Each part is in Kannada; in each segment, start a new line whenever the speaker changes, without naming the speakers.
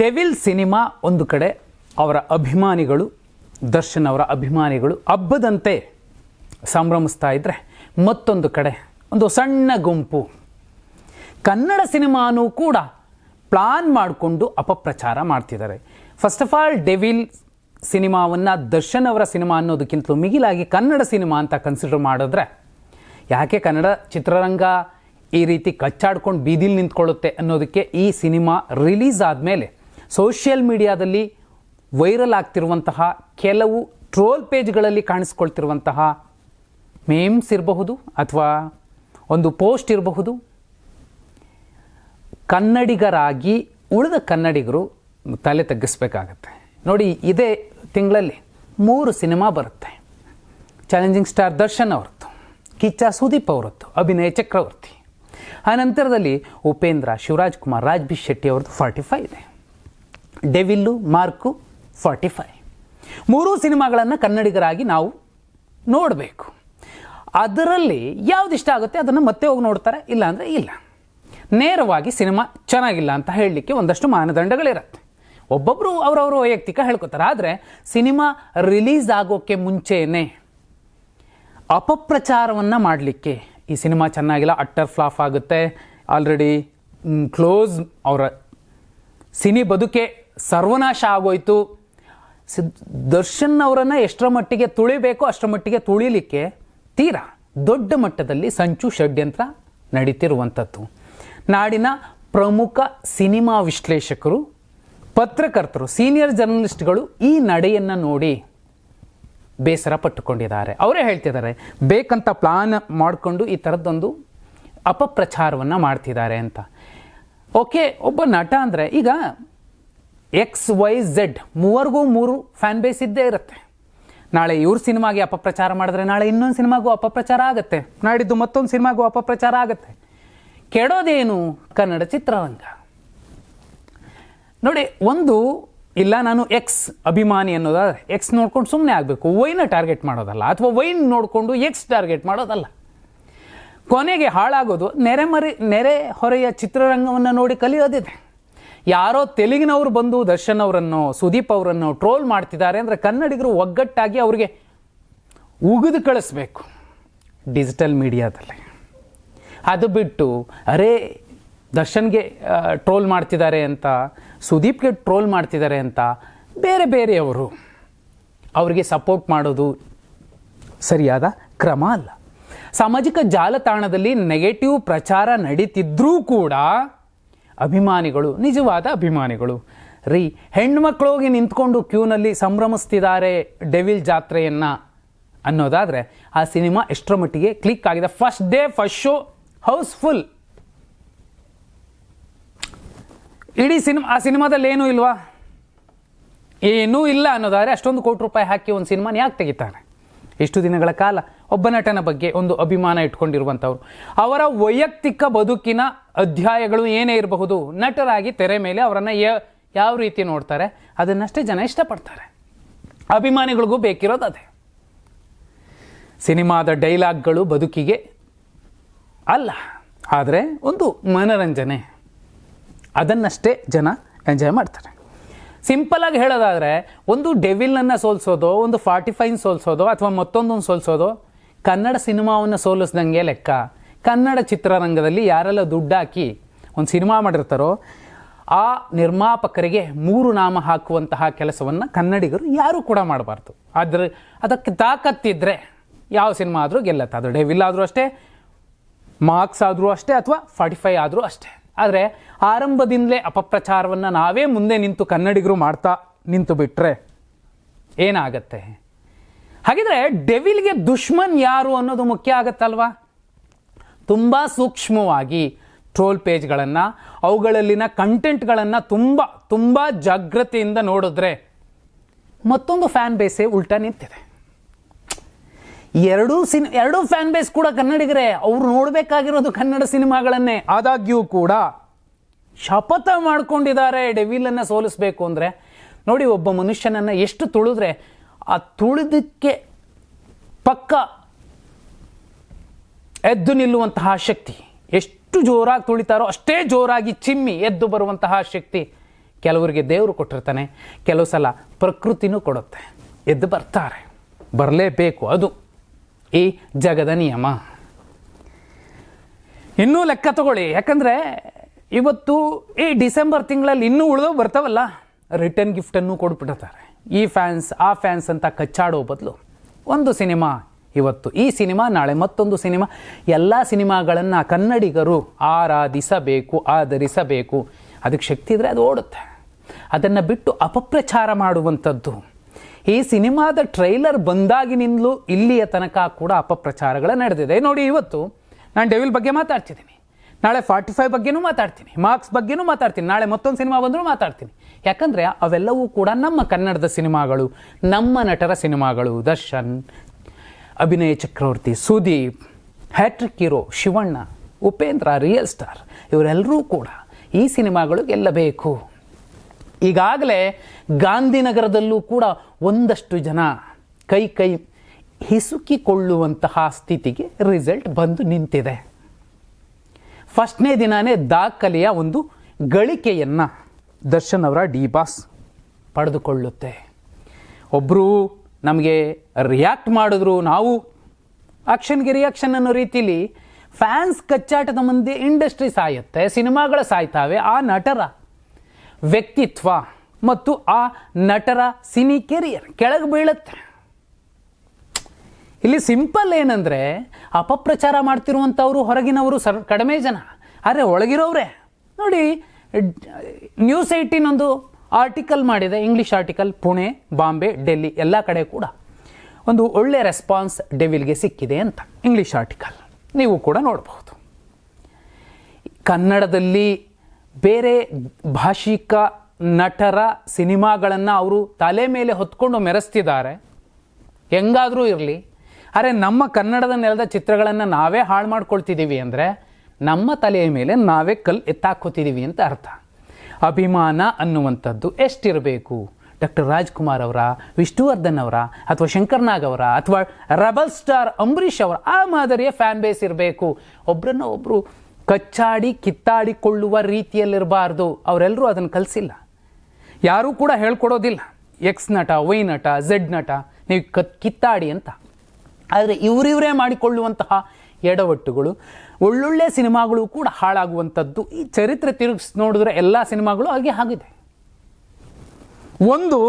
ಡೆವಿಲ್ ಸಿನಿಮಾ ಒಂದು ಕಡೆ ಅವರ ಅಭಿಮಾನಿಗಳು, ದರ್ಶನ್ ಅವರ ಅಭಿಮಾನಿಗಳು ಹಬ್ಬದಂತೆ ಸಂಭ್ರಮಿಸ್ತಾ ಇದ್ದರೆ ಮತ್ತೊಂದು ಕಡೆ ಒಂದು ಸಣ್ಣ ಗುಂಪು. ಕನ್ನಡ ಸಿನಿಮಾನೂ ಕೂಡ ಪ್ಲಾನ್ ಮಾಡಿಕೊಂಡು ಅಪಪ್ರಚಾರ ಮಾಡ್ತಿದ್ದಾರೆ. ಫಸ್ಟ್ ಆಫ್ ಆಲ್ ಡೆವಿಲ್ ಸಿನಿಮಾವನ್ನು ದರ್ಶನ್ ಅವರ ಸಿನಿಮಾ ಅನ್ನೋದಕ್ಕಿಂತಲೂ ಮಿಗಿಲಾಗಿ ಕನ್ನಡ ಸಿನಿಮಾ ಅಂತ ಕನ್ಸಿಡರ್ ಮಾಡಿದ್ರೆ ಯಾಕೆ ಕನ್ನಡ ಚಿತ್ರರಂಗ ಈ ರೀತಿ ಕಚ್ಚಾಡ್ಕೊಂಡು ಬೀದಿಲಿ ನಿಂತ್ಕೊಳ್ಳುತ್ತೆ ಅನ್ನೋದಕ್ಕೆ ಈ ಸಿನಿಮಾ ರಿಲೀಸ್ ಆದಮೇಲೆ ಸೋಷಿಯಲ್ ಮೀಡಿಯಾದಲ್ಲಿ ವೈರಲ್ ಆಗ್ತಿರುವಂತಹ ಕೆಲವು ಟ್ರೋಲ್ ಪೇಜ್ಗಳಲ್ಲಿ ಕಾಣಿಸ್ಕೊಳ್ತಿರುವಂತಹ ಮೇಮ್ಸ್ ಇರಬಹುದು ಅಥವಾ ಒಂದು ಪೋಸ್ಟ್ ಇರಬಹುದು. ಕನ್ನಡಿಗರಾಗಿ ಉಳಿದ ಕನ್ನಡಿಗರು ತಲೆ ತಗ್ಗಿಸ್ಬೇಕಾಗತ್ತೆ. ನೋಡಿ, ಇದೇ ತಿಂಗಳಲ್ಲಿ ಮೂರು ಸಿನಿಮಾ ಬರುತ್ತೆ. ಚಾಲೆಂಜಿಂಗ್ ಸ್ಟಾರ್ ದರ್ಶನ್ ಅವರದ್ದು, ಕಿಚ್ಚ ಸುದೀಪ್ ಅವರದ್ದು, ಅಭಿನಯ ಚಕ್ರವರ್ತಿ. ಆ ನಂತರದಲ್ಲಿ ಉಪೇಂದ್ರ ಶಿವರಾಜ್ ಕುಮಾರ್ ರಾಜ್ ಬಿ ಶೆಟ್ಟಿ ಅವ್ರದ್ದು ಫಾರ್ಟಿ ಫೈವ್ ಇದೆ. ಡೆವಿಲ್ಲು, ಮಾರ್ಕು ಫಾರ್ಟಿ ಫೈವ್ ಮೂರೂ ಸಿನಿಮಾಗಳನ್ನು ಕನ್ನಡಿಗರಾಗಿ ನಾವು ನೋಡಬೇಕು. ಅದರಲ್ಲಿ ಯಾವ್ದು ಇಷ್ಟ ಆಗುತ್ತೆ ಅದನ್ನು ಮತ್ತೆ ಹೋಗಿ ನೋಡ್ತಾರೆ ಇಲ್ಲ ಅಂದರೆ ಇಲ್ಲ. ನೇರವಾಗಿ ಸಿನಿಮಾ ಚೆನ್ನಾಗಿಲ್ಲ ಅಂತ ಹೇಳಲಿಕ್ಕೆ ಒಂದಷ್ಟು ಮಾನದಂಡಗಳಿರುತ್ತೆ. ಒಬ್ಬೊಬ್ಬರು ಅವರವರ ವೈಯಕ್ತಿಕ ಹೇಳ್ಕೊತಾರೆ, ಆದರೆ ಸಿನಿಮಾ ರಿಲೀಸ್ ಆಗೋಕ್ಕೆ ಮುಂಚೆಯೇ ಅಪಪ್ರಚಾರವನ್ನು ಮಾಡಲಿಕ್ಕೆ ಈ ಸಿನಿಮಾ ಚೆನ್ನಾಗಿಲ್ಲ, ಅಟ್ಟರ್ ಫ್ಲಾಫ್ ಆಗುತ್ತೆ, ಆಲ್ರೆಡಿ ಕ್ಲೋಸ್ ಅವರ ಸಿನಿ ಬದುಕೆ ಸರ್ವನಾಶ ಆಗೋಯ್ತು ದರ್ಶನ್ ಅವರನ್ನು ಎಷ್ಟರ ಮಟ್ಟಿಗೆ ತುಳಿಬೇಕೋ, ಅಷ್ಟರ ಮಟ್ಟಿಗೆ ತುಳಿಲಿಕ್ಕೆ ತೀರಾ ದೊಡ್ಡ ಮಟ್ಟದಲ್ಲಿ ಸಂಚು ಷಡ್ಯಂತ್ರ ನಡೀತಿರುವಂಥದ್ದು. ನಾಡಿನ ಪ್ರಮುಖ ಸಿನಿಮಾ ವಿಶ್ಲೇಷಕರು, ಪತ್ರಕರ್ತರು, ಸೀನಿಯರ್ ಜರ್ನಲಿಸ್ಟ್ಗಳು ಈ ನಡೆಯನ್ನು ನೋಡಿ ಬೇಸರ ಪಟ್ಟುಕೊಂಡಿದ್ದಾರೆ. ಅವರೇ ಹೇಳ್ತಿದ್ದಾರೆ, ಬೇಕಂತ ಪ್ಲಾನ್ ಮಾಡಿಕೊಂಡು ಈ ಥರದ್ದೊಂದು ಅಪಪ್ರಚಾರವನ್ನು ಮಾಡ್ತಿದ್ದಾರೆ ಅಂತ. ಓಕೆ, ಒಬ್ಬ ನಟ ಅಂದರೆ ಈಗ ಎಕ್ಸ್ ವೈ ಝೆಡ್ ಮೂವರಿಗೂ ಮೂರು ಫ್ಯಾನ್ ಬೇಸ್ ಇದ್ದೇ ಇರುತ್ತೆ. ನಾಳೆ ಇವ್ರ ಸಿನಿಮಾಗೆ ಅಪಪ್ರಚಾರ ಮಾಡಿದ್ರೆ ನಾಳೆ ಇನ್ನೊಂದು ಸಿನಿಮಾಗೂ ಅಪಪ್ರಚಾರ ಆಗುತ್ತೆ. ನಾಡಿದ್ದು ಮತ್ತೊಂದು ಸಿನಿಮಾಗೂ ಅಪಪ್ರಚಾರ ಆಗುತ್ತೆ. ಕೆಡೋದೇನು? ಕನ್ನಡ ಚಿತ್ರರಂಗ. ನೋಡಿ, ಒಂದು, ಇಲ್ಲ ನಾನು ಎಕ್ಸ್ ಅಭಿಮಾನಿ ಅನ್ನೋದಾದ್ರೆ ಎಕ್ಸ್ ನೋಡ್ಕೊಂಡು ಸುಮ್ಮನೆ ಆಗಬೇಕು. ವೈನ ಟಾರ್ಗೆಟ್ ಮಾಡೋದಲ್ಲ, ಅಥವಾ ವೈನ್ ನೋಡಿಕೊಂಡು ಎಕ್ಸ್ ಟಾರ್ಗೆಟ್ ಮಾಡೋದಲ್ಲ. ಕೊನೆಗೆ ಹಾಳಾಗೋದು ನೆರೆಮರಿ, ನೆರೆ ಹೊರೆಯ ಚಿತ್ರರಂಗವನ್ನು ನೋಡಿ ಕಲಿಯೋದಿದೆ. ಯಾರೋ ತೆಲುಗಿನವರು ಬಂದು ದರ್ಶನ್ ಅವರನ್ನು, ಸುದೀಪ್ ಅವರನ್ನು ಟ್ರೋಲ್ ಮಾಡ್ತಿದ್ದಾರೆ ಅಂದರೆ ಕನ್ನಡಿಗರು ಒಗ್ಗಟ್ಟಾಗಿ ಅವರಿಗೆ ಉಗಿದು ಕಳಿಸ್ಬೇಕು ಡಿಜಿಟಲ್ ಮೀಡಿಯಾದಲ್ಲಿ. ಅದು ಬಿಟ್ಟು, ಅರೇ, ದರ್ಶನ್ಗೆ ಟ್ರೋಲ್ ಮಾಡ್ತಿದ್ದಾರೆ ಅಂತ, ಸುದೀಪ್ಗೆ ಟ್ರೋಲ್ ಮಾಡ್ತಿದ್ದಾರೆ ಅಂತ ಬೇರೆ ಬೇರೆಯವರು ಅವರಿಗೆ ಸಪೋರ್ಟ್ ಮಾಡೋದು ಸರಿಯಾದ ಕ್ರಮ ಅಲ್ಲ. ಸಾಮಾಜಿಕ ಜಾಲತಾಣದಲ್ಲಿ ನೆಗೆಟಿವ್ ಪ್ರಚಾರ ನಡೀತಿದ್ರೂ ಕೂಡ ಅಭಿಮಾನಿಗಳು, ನಿಜವಾದ ಅಭಿಮಾನಿಗಳು. ರೀ ಹೆಣ್ಮಕ್ಳು ಹೋಗಿ ನಿಂತ್ಕೊಂಡು ಕ್ಯೂನಲ್ಲಿ ಸಂಭ್ರಮಿಸ್ತಿದ್ದಾರೆ ಡೆವಿಲ್ ಜಾತ್ರೆಯನ್ನು ಅನ್ನೋದಾದರೆ ಆ ಸಿನಿಮಾ ಎಷ್ಟರ ಮಟ್ಟಿಗೆ ಕ್ಲಿಕ್ ಆಗಿದೆ. First day first show housefull ಇಡೀ ಸಿನಿಮಾ, ಆ ಸಿನಿಮಾದಲ್ಲಿ ಏನೂ ಇಲ್ವಾ? ಏನೂ ಇಲ್ಲ ಅನ್ನೋದಾದರೆ ಅಷ್ಟೊಂದು ಕೋಟಿ ರೂಪಾಯಿ ಹಾಕಿ ಒಂದು ಸಿನಿಮಾನ ಯಾಕೆ ತೆಗಿತಾರೆ? ಇಷ್ಟು ದಿನಗಳ ಕಾಲ? ಒಬ್ಬ ನಟನ ಬಗ್ಗೆ ಒಂದು ಅಭಿಮಾನ ಇಟ್ಕೊಂಡಿರುವಂಥವ್ರು. ಅವರ ವೈಯಕ್ತಿಕ ಬದುಕಿನ ಅಧ್ಯಾಯಗಳು ಏನೇ ಇರಬಹುದು, ನಟರಾಗಿ ತೆರೆ ಮೇಲೆ ಅವರನ್ನು ಯಾವ ರೀತಿ ನೋಡ್ತಾರೆ, ಅದನ್ನಷ್ಟೇ ಜನ ಇಷ್ಟಪಡ್ತಾರೆ. ಅಭಿಮಾನಿಗಳಿಗೂ ಬೇಕಿರೋದು ಅದೇ. ಸಿನಿಮಾದ ಡೈಲಾಗ್ಗಳು ಬದುಕಿಗೆ ಅಲ್ಲ, ಆದರೆ ಒಂದು ಮನರಂಜನೆ. ಅದನ್ನಷ್ಟೇ ಜನ ಎಂಜಾಯ್ ಮಾಡ್ತಾರೆ. ಸಿಂಪಲಾಗಿ ಹೇಳೋದಾದರೆ, ಒಂದು ಡೆವಿಲ್ನನ್ನು ಸೋಲ್ಸೋದು, ಒಂದು ಫಾರ್ಟಿ ಫೈನ್ ಸೋಲಿಸೋದು, ಅಥವಾ ಮತ್ತೊಂದೊಂದು ಸೋಲ್ಸೋದು, ಕನ್ನಡ ಸಿನಿಮಾವನ್ನು ಸೋಲಿಸ್ದಂಗೆ ಲೆಕ್ಕ. ಕನ್ನಡ ಚಿತ್ರರಂಗದಲ್ಲಿ ಯಾರೆಲ್ಲ ದುಡ್ಡು ಹಾಕಿ ಒಂದು ಸಿನಿಮಾ ಮಾಡಿರ್ತಾರೋ, ಆ ನಿರ್ಮಾಪಕರಿಗೆ ಮೂರು ನಾಮ ಹಾಕುವಂತಹ ಕೆಲಸವನ್ನು ಕನ್ನಡಿಗರು ಯಾರೂ ಕೂಡ ಮಾಡಬಾರ್ದು. ಆದರೆ ಅದಕ್ಕೆ ತಾಕತ್ತಿದ್ದರೆ ಯಾವ ಸಿನಿಮಾ ಆದರೂ ಗೆಲ್ಲತ್ತೆ. ಅದು ಡೆವಿಲ್ ಆದರೂ ಅಷ್ಟೇ ಮಾರ್ಕ್ಸ್ ಆದರೂ ಅಷ್ಟೇ, ಅಥವಾ ಫಾರ್ಟಿ ಫೈವ್ ಆದರೂ ಅಷ್ಟೇ. ಆದರೆ ಆರಂಭದಿಂದಲೇ ಅಪಪ್ರಚಾರವನ್ನು ನಾವೇ ಮುಂದೆ ನಿಂತು ಕನ್ನಡಿಗರು ಮಾಡ್ತಾ ನಿಂತು ಬಿಟ್ಟರೆ ಏನಾಗತ್ತೆ? ಹಾಗಿದ್ರೆ ಡೆವಿಲ್ಗೆ ದುಶ್ಮನ್ ಯಾರು ಅನ್ನೋದು ಮುಖ್ಯ ಆಗತ್ತಲ್ವಾ? ತುಂಬ ಸೂಕ್ಷ್ಮವಾಗಿ ಟ್ರೋಲ್ ಪೇಜ್ಗಳನ್ನು, ಅವುಗಳಲ್ಲಿನ ಕಂಟೆಂಟ್ಗಳನ್ನು ತುಂಬ ತುಂಬ ಜಾಗ್ರತೆಯಿಂದ ನೋಡಿದ್ರೆ ಮತ್ತೊಂದು ಫ್ಯಾನ್ ಬೇಸೇ ಉಲ್ಟಾ ನಿಂತಿದೆ. ಎರಡೂ ಸಿನ್, ಎರಡೂ ಫ್ಯಾನ್ ಬೇಸ್ ಕೂಡ ಕನ್ನಡಿಗರೇ, ಅವ್ರು ನೋಡಬೇಕಾಗಿರೋದು ಕನ್ನಡ ಸಿನಿಮಾಗಳನ್ನೇ. ಆದಾಗ್ಯೂ ಕೂಡ ಶಪಥ ಮಾಡ್ಕೊಂಡಿದ್ದಾರೆ ಡೆವಿಲನ್ನು ಸೋಲಿಸಬೇಕು ಅಂದರೆ. ನೋಡಿ, ಒಬ್ಬ ಮನುಷ್ಯನನ್ನು ಎಷ್ಟು ತುಳಿದ್ರೆ, ಆ ತುಳಿದಕ್ಕೆ ಪಕ್ಕ ಎದ್ದು ನಿಲ್ಲುವಂತಹ ಶಕ್ತಿ. ಎಷ್ಟು ಜೋರಾಗಿ ತುಳಿತಾರೋ ಅಷ್ಟೇ ಜೋರಾಗಿ ಚಿಮ್ಮಿ ಎದ್ದು ಬರುವಂತಹ ಶಕ್ತಿ ಕೆಲವರಿಗೆ ದೇವರು ಕೊಟ್ಟಿರ್ತಾನೆ. ಕೆಲವು ಸಲ ಪ್ರಕೃತಿನೂ ಕೊಡುತ್ತೆ. ಎದ್ದು ಬರ್ತಾರೆ. ಬರಲೇಬೇಕು ಅದು. ಈ ಜಗದ ನಿಯಮ. ಇನ್ನೂ ಲೆಕ್ಕ ತಗೊಳ್ಳಿ. ಯಾಕಂದರೆ ಇವತ್ತು ಈ ಡಿಸೆಂಬರ್ ತಿಂಗಳಲ್ಲಿ ಇನ್ನೂ ಉಳಿದೋ ಬರ್ತಾವಲ್ಲ, ರಿಟರ್ನ್ ಗಿಫ್ಟನ್ನು ಕೊಟ್ಬಿಟ್ಟಿರ್ತಾರೆ ಈ ಫ್ಯಾನ್ಸ್, ಆ ಫ್ಯಾನ್ಸ್ ಅಂತ ಕಚ್ಚಾಡೋ ಬದಲು ಒಂದು ಸಿನಿಮಾ ಇವತ್ತು. ಈ ಸಿನಿಮಾ ನಾಳೆ ಮತ್ತೊಂದು ಸಿನಿಮಾ. ಎಲ್ಲ ಸಿನಿಮಾಗಳನ್ನು ಕನ್ನಡಿಗರು ಆರಾಧಿಸಬೇಕು, ಆಧರಿಸಬೇಕು. ಅದಕ್ಕೆ ಶಕ್ತಿ ಇದ್ದರೆ ಅದು ಓಡುತ್ತೆ. ಅದನ್ನು ಬಿಟ್ಟು ಅಪಪ್ರಚಾರ ಮಾಡುವಂಥದ್ದು ಈ ಸಿನಿಮಾದ ಟ್ರೈಲರ್ ಬಂದಾಗಿನಿಂದಲೂ ಇಲ್ಲಿಯ ತನಕ ಕೂಡ ಅಪಪ್ರಚಾರಗಳು ನಡೆದಿದೆ. ನೋಡಿ, ಇವತ್ತು ನಾನು ಡೆವಿಲ್ ಬಗ್ಗೆ ಮಾತಾಡ್ತಿದ್ದೀನಿ. ನಾಳೆ ಫಾರ್ಟಿ ಫೈವ್ ಬಗ್ಗೆನೂ ಮಾತಾಡ್ತೀನಿ. ಮಾರ್ಕ್ಸ್ ಬಗ್ಗೆನೂ ಮಾತಾಡ್ತೀನಿ. ನಾಳೆ ಮತ್ತೊಂದು ಸಿನಿಮಾ ಬಂದರೂ ಮಾತಾಡ್ತೀನಿ. ಯಾಕಂದರೆ ಅವೆಲ್ಲವೂ ಕೂಡ ನಮ್ಮ ಕನ್ನಡದ ಸಿನಿಮಾಗಳು, ನಮ್ಮ ನಟರ ಸಿನಿಮಾಗಳು. ದರ್ಶನ್, ಅಭಿನಯ ಚಕ್ರವರ್ತಿ, Sudeep, hat trick hero, Shivanna, Upendra, real star, ಇವರೆಲ್ಲರೂ ಕೂಡ ಈ ಸಿನಿಮಾಗಳು ಗೆಲ್ಲಬೇಕು ಈಗಾಗಲೇ ಗಾಂಧಿನಗರದಲ್ಲೂ ಕೂಡ ಒಂದಷ್ಟು ಜನ ಕೈ ಕೈ ಹಿಸುಕಿಕೊಳ್ಳುವಂತಹ ಸ್ಥಿತಿಗೆ ರಿಸಲ್ಟ್ ಬಂದು ನಿಂತಿದೆ. ಫಸ್ಟ್ನೇ ದಿನಾನೇ ದಾಖಲೆಯ ಒಂದು ಗಳಿಕೆಯನ್ನು ದರ್ಶನ್ ಅವರ ಡಿ ಬಾಸ್ ಪಡೆದುಕೊಳ್ಳುತ್ತೆ. ಒಬ್ಬರು ನಮಗೆ ರಿಯಾಕ್ಟ್ ಮಾಡಿದ್ರು, ನಾವು ಆಕ್ಷನ್ಗೆ ರಿಯಾಕ್ಷನ್ ಅನ್ನೋ ರೀತಿಲಿ ಫ್ಯಾನ್ಸ್ ಕಚ್ಚಾಟದ ಮುಂದೆ ಇಂಡಸ್ಟ್ರಿ ಸಾಯುತ್ತೆ, ಸಿನಿಮಾಗಳು ಸಾಯ್ತಾವೆ, ಆ ನಟರ ವ್ಯಕ್ತಿತ್ವ ಮತ್ತು ಆ ನಟರ ಸಿನಿ ಕೆರಿಯರ್ ಕೆಳಗೆ ಬೀಳುತ್ತೆ. ಇಲ್ಲಿ ಸಿಂಪಲ್ ಏನಂದರೆ ಅಪಪ್ರಚಾರ ಮಾಡ್ತಿರುವಂಥವರು ಹೊರಗಿನವರು ಸರ್ ಕಡಿಮೆ ಜನ, ಆದರೆ ಒಳಗಿರೋವ್ರೆ. ನೋಡಿ, ನ್ಯೂಸ್ ಏಯ್ಟೀನ್ ಒಂದು ಆರ್ಟಿಕಲ್ ಮಾಡಿದೆ, ಇಂಗ್ಲೀಷ್ ಆರ್ಟಿಕಲ್, ಪುಣೆ, ಬಾಂಬೆ, ಡೆಲ್ಲಿ, ಎಲ್ಲ ಕಡೆ ಕೂಡ. ಒಂದು ಒಳ್ಳೆ ರೆಸ್ಪಾನ್ಸ್ ಡೆವಿಲ್ಗೆ ಸಿಕ್ಕಿದೆ ಅಂತ, ಇಂಗ್ಲೀಷ್ ಆರ್ಟಿಕಲ್. ನೀವು ಕೂಡ ನೋಡಬಹುದು. ಕನ್ನಡದಲ್ಲಿ ಬೇರೆ ಭಾಷಿಕ ನಟರ ಸಿನಿಮಾಗಳನ್ನು ಅವರು ತಲೆ ಮೇಲೆ ಹೊತ್ಕೊಂಡು ಮೆರೆಸ್ತಿದ್ದಾರೆ. ಹೆಂಗಾದರೂ ಇರಲಿ. ಅರೆ ನಮ್ಮ ಕನ್ನಡದ ನೆಲದ ಚಿತ್ರಗಳನ್ನು ನಾವೇ ಹಾಳು ಮಾಡ್ಕೊಳ್ತಿದ್ದೀವಿ ಅಂದರೆ ನಮ್ಮ ತಲೆಯ ಮೇಲೆ ನಾವೇ ಕಲ್ಲು ಎತ್ತಾಕೋತಿದ್ದೀವಿ ಅಂತ ಅರ್ಥ. ಅಭಿಮಾನ ಅನ್ನುವಂಥದ್ದು ಎಷ್ಟಿರಬೇಕು? ಡಾಕ್ಟರ್ ರಾಜ್ಕುಮಾರ್ ಅವರ ವಿಷ್ಣುವರ್ಧನ್ ಅವರ, ಅಥವಾ ಶಂಕರ್ನಾಗ್ ಅವರ, ಅಥವಾ ರಬಲ್ ಸ್ಟಾರ್ ಅಂಬರೀಷ್ ಅವರ, ಆ ಮಾದರಿಯ ಫ್ಯಾನ್ ಬೇಸ್ ಇರಬೇಕು. ಒಬ್ಬರನ್ನ ಒಬ್ಬರು ಕಚ್ಚಾಡಿ, ಕಿತ್ತಾಡಿಕೊಳ್ಳುವ ರೀತಿಯಲ್ಲಿರಬಾರ್ದು. ಅವರೆಲ್ಲರೂ ಅದನ್ನು ಕಲಿಸಿಲ್ಲ. ಯಾರೂ ಕೂಡ ಹೇಳ್ಕೊಡೋದಿಲ್ಲ. ಎಕ್ಸ್ ನಟ ವೈ ನಟ ಝೆಡ್ ನಟ, ನೀವು ಕತ್, ಕಿತ್ತಾಡಿ ಅಂತ. ಆದರೆ ಇವರಿವರೇ ಮಾಡಿಕೊಳ್ಳುವಂತಹ ಎಡವಟ್ಟುಗಳು, ಒಳ್ಳೊಳ್ಳೆ ಸಿನಿಮಾಗಳು ಕೂಡ ಹಾಳಾಗುವಂಥದ್ದು. ಈ ಚರಿತ್ರೆ ತಿರುಗಿಸಿ ನೋಡಿದ್ರೆ ಎಲ್ಲ ಸಿನಿಮಾಗಳು ಹಾಗೆ ಆಗಿದೆ. ಒಂದು,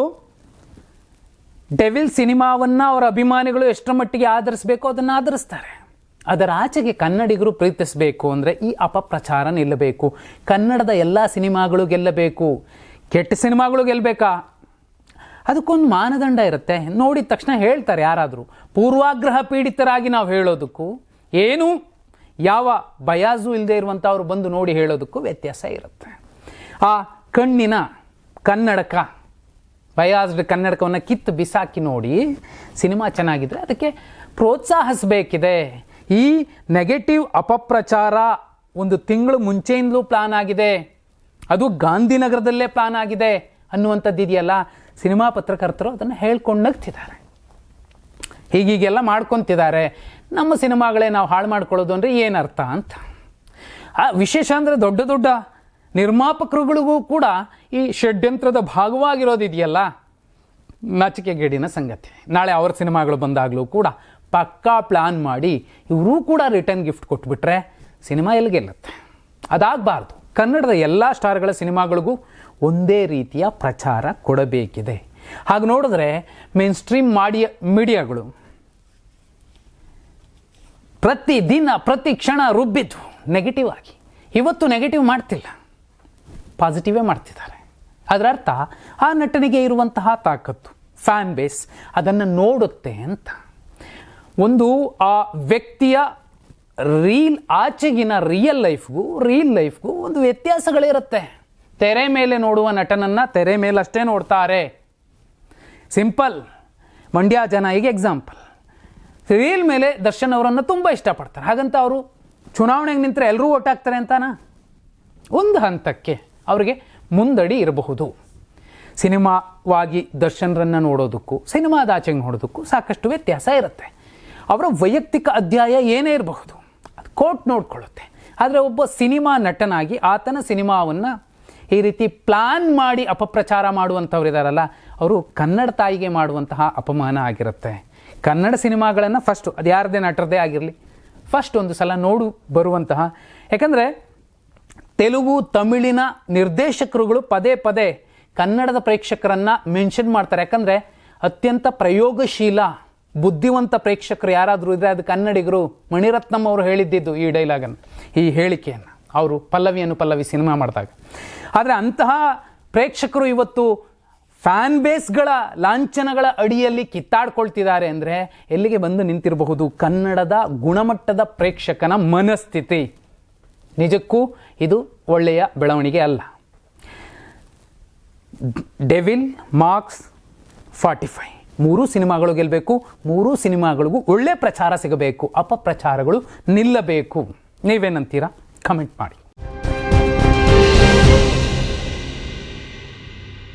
ಡೆವಿಲ್ ಸಿನಿಮಾವನ್ನು ಅವರ ಅಭಿಮಾನಿಗಳು ಎಷ್ಟರ ಮಟ್ಟಿಗೆ ಆಧರಿಸಬೇಕು ಅದನ್ನು ಆಧರಿಸ್ತಾರೆ. ಅದರ ಆಚೆಗೆ ಕನ್ನಡಿಗರು ಪ್ರೀತಿಸಬೇಕು ಅಂದರೆ ಈ ಅಪಪ್ರಚಾರ ನಿಲ್ಲಬೇಕು. ಕನ್ನಡದ ಎಲ್ಲ ಸಿನಿಮಾಗಳು ಗೆಲ್ಲಬೇಕು. ಕೆಟ್ಟ ಸಿನಿಮಾಗಳು ಗೆಲ್ಲಬೇಕಾ ಅದಕ್ಕೊಂದು ಮಾನದಂಡ ಇರುತ್ತೆ. ನೋಡಿದ ತಕ್ಷಣ ಹೇಳ್ತಾರೆ ಯಾರಾದರೂ. ಪೂರ್ವಾಗ್ರಹ ಪೀಡಿತರಾಗಿ ನಾವು ಹೇಳೋದಕ್ಕೂ ಏನು? ಯಾವ ಬಯಾಜು ಇಲ್ಲದೆ ಇರುವಂಥವ್ರು ಬಂದು ನೋಡಿ ಹೇಳೋದಕ್ಕೂ ವ್ಯತ್ಯಾಸ ಇರುತ್ತೆ. ಆ ಕಣ್ಣಿನ ಕನ್ನಡಕ, ಬಯಾಸ್ಡ್ ಕನ್ನಡಕವನ್ನು ಕಿತ್ತು ಬಿಸಾಕಿ ನೋಡಿ ಸಿನಿಮಾ ಚೆನ್ನಾಗಿದ್ರೆ ಅದಕ್ಕೆ ಪ್ರೋತ್ಸಾಹಿಸಬೇಕಿದೆ. ಈ ನೆಗೆಟಿವ್ ಅಪಪ್ರಚಾರ ಒಂದು ತಿಂಗಳು ಮುಂಚೆಯಿಂದಲೂ ಪ್ಲಾನ್ ಆಗಿದೆ. ಅದು ಗಾಂಧಿನಗರದಲ್ಲೇ ಪ್ಲಾನ್ ಆಗಿದೆ ಅನ್ನುವಂಥದ್ದು ಇದೆಯಲ್ಲ? ಸಿನಿಮಾ ಪತ್ರಕರ್ತರು ಅದನ್ನು ಹೇಳ್ಕೊಂಡು ನಗ್ತಿದ್ದಾರೆ ಹೀಗೀಗೆಲ್ಲ ಮಾಡ್ಕೊತಿದ್ದಾರೆ. ನಮ್ಮ ಸಿನಿಮಾಗಳೇ ನಾವು ಹಾಳು ಮಾಡ್ಕೊಳ್ಳೋದು ಅಂದರೆ ಏನರ್ಥ ಅಂತ. ಆ ವಿಶೇಷ ಅಂದರೆ ದೊಡ್ಡ ದೊಡ್ಡ ನಿರ್ಮಾಪಕರುಗಳಿಗೂ ಕೂಡ ಈ ಷಡ್ಯಂತ್ರದ ಭಾಗವಾಗಿರೋದಿದೆಯಲ್ಲ? ನಾಚಿಕೆಗೇಡಿನ ಸಂಗತಿ. ನಾಳೆ ಅವ್ರ ಸಿನಿಮಾಗಳು ಬಂದಾಗಲೂ ಕೂಡ ಪಕ್ಕಾ ಪ್ಲಾನ್ ಮಾಡಿ ಇವರೂ ಕೂಡ ರಿಟರ್ನ್ ಗಿಫ್ಟ್ ಕೊಟ್ಬಿಟ್ರೆ ಸಿನಿಮಾ ಎಲ್ಲಿ ಗೆಲ್ಲುತ್ತೆ? ಅದಾಗಬಾರ್ದು. ಕನ್ನಡದ ಎಲ್ಲ ಸ್ಟಾರ್ಗಳ ಸಿನಿಮಾಗಳಿಗೂ ಒಂದೇ ರೀತಿಯ ಪ್ರಚಾರ ಕೊಡಬೇಕಿದೆ. ಹಾಗೆ ನೋಡಿದ್ರೆ ಮೇನ್ ಸ್ಟ್ರೀಮ್ ಮಾಡಿಯ ಮೀಡಿಯಾಗಳು ಪ್ರತಿ ದಿನ ಪ್ರತಿ ಕ್ಷಣ ರುಬ್ಬಿದ್ದು ನೆಗೆಟಿವ್ ಆಗಿ. ಇವತ್ತು ನೆಗೆಟಿವ್ ಮಾಡ್ತಿಲ್ಲ. ಪಾಸಿಟಿವೇ ಮಾಡ್ತಿದ್ದಾರೆ. ಅದರ ಅರ್ಥ ಆ ನಟನಿಗೆ ಇರುವಂತಹ ತಾಕತ್ತು ಫ್ಯಾನ್ ಬೇಸ್ ಅದನ್ನು ನೋಡುತ್ತೆ ಅಂತ. ಒಂದು, ಆ ವ್ಯಕ್ತಿಯ ರೀಲ್ ಆಚೆಗಿನ ರಿಯಲ್ ಲೈಫ್ಗೂ ರೀಲ್ ಲೈಫ್ಗೂ ಒಂದು ವ್ಯತ್ಯಾಸಗಳಿರುತ್ತೆ ತೆರೆ ಮೇಲೆ ನೋಡುವ ನಟನನ್ನು ತೆರೆ ಮೇಲಷ್ಟೇ ನೋಡ್ತಾರೆ. ಸಿಂಪಲ್ ಮಂಡ್ಯ ಜನ ಈಗ ಎಕ್ಸಾಂಪಲ್ ರೀಲ್ ಮೇಲೆ ದರ್ಶನ್ ಅವರನ್ನು ತುಂಬ ಇಷ್ಟಪಡ್ತಾರೆ. ಹಾಗಂತ ಅವರು ಚುನಾವಣೆಗೆ ನಿಂತರೆ ಎಲ್ಲರೂ ಓಟ್ ಹಾಕ್ತಾರೆ ಅಂತಾನ? ಒಂದು ಹಂತಕ್ಕೆ ಅವರಿಗೆ ಮುಂದಡಿ ಇರಬಹುದು. ಸಿನಿಮಾವಾಗಿ ದರ್ಶನ್ರನ್ನು ನೋಡೋದಕ್ಕೂ ಸಿನಿಮಾದಾಚೆಗೆ ನೋಡೋದಕ್ಕೂ ಸಾಕಷ್ಟು ವ್ಯತ್ಯಾಸ ಇರುತ್ತೆ. ಅವರ ವೈಯಕ್ತಿಕ ಅಧ್ಯಾಯ ಏನೇ ಇರಬಹುದು. ಅದು ಕೋರ್ಟ್ ನೋಡ್ಕೊಳ್ಳುತ್ತೆ. ಆದರೆ ಒಬ್ಬ ಸಿನಿಮಾ ನಟನಾಗಿ ಆತನ ಸಿನಿಮಾವನ್ನು ಈ ರೀತಿ ಪ್ಲಾನ್ ಮಾಡಿ ಅಪಪ್ರಚಾರ ಮಾಡುವಂಥವ್ರು ಇದ್ದಾರಲ್ಲ ಅವರು ಕನ್ನಡ ತಾಯಿಗೆ ಮಾಡುವಂತಹ ಅಪಮಾನ ಆಗಿರುತ್ತೆ. ಕನ್ನಡ ಸಿನಿಮಾಗಳನ್ನು ಫಸ್ಟು ಅದು ಯಾರದೇ ನಟರದೇ ಆಗಿರಲಿ ಫಸ್ಟ್ ಒಂದು ಸಲ ನೋಡು ಬರುವಂತಹ. ಯಾಕಂದರೆ ತೆಲುಗು, ತಮಿಳಿನ ನಿರ್ದೇಶಕರುಗಳು ಪದೇ ಪದೇ ಕನ್ನಡದ ಪ್ರೇಕ್ಷಕರನ್ನು ಮೆನ್ಷನ್ ಮಾಡ್ತಾರೆ. ಯಾಕಂದರೆ ಅತ್ಯಂತ ಪ್ರಯೋಗಶೀಲ ಬುದ್ಧಿವಂತ ಪ್ರೇಕ್ಷಕರು ಯಾರಾದರೂ ಇದ್ದರೆ ಅದು ಕನ್ನಡಿಗರು ಮಣಿರತ್ನಂ ಅವರು ಹೇಳಿದ್ದಿದ್ದು ಈ ಡೈಲಾಗನ್ನು, ಈ ಹೇಳಿಕೆಯನ್ನು. ಅವರು ಪಲ್ಲವಿಯನ್ನು ಪಲ್ಲವಿ ಸಿನಿಮಾ ಮಾಡಿದಾಗ. ಆದರೆ ಅಂತಹ ಪ್ರೇಕ್ಷಕರು ಇವತ್ತು ಫ್ಯಾನ್ ಬೇಸ್ಗಳ ಲಾಂಛನಗಳ ಅಡಿಯಲ್ಲಿ ಕಿತ್ತಾಡ್ಕೊಳ್ತಿದ್ದಾರೆ ಅಂದರೆ ಎಲ್ಲಿಗೆ ಬಂದು ನಿಂತಿರಬಹುದು? ಕನ್ನಡದ ಗುಣಮಟ್ಟದ ಪ್ರೇಕ್ಷಕನ ಮನಸ್ಥಿತಿ. ನಿಜಕ್ಕೂ ಇದು ಒಳ್ಳೆಯ ಬೆಳವಣಿಗೆ ಅಲ್ಲ. ಡೆವಿಲ್ ಮಾರ್ಕ್ಸ್ ಫಾರ್ಟಿ ಫೈ ಮೂರೂ ಸಿನಿಮಾಗಳು ಗೆಲ್ಲಬೇಕು ಮೂರೂ ಸಿನಿಮಾಗಳಿಗೂ ಒಳ್ಳೆ ಪ್ರಚಾರ ಸಿಗಬೇಕು ಅಪಪ್ರಚಾರಗಳು ನಿಲ್ಲಬೇಕು. ನೀವೇನಂತೀರಾ? ಕಮೆಂಟ್ ಮಾಡಿ.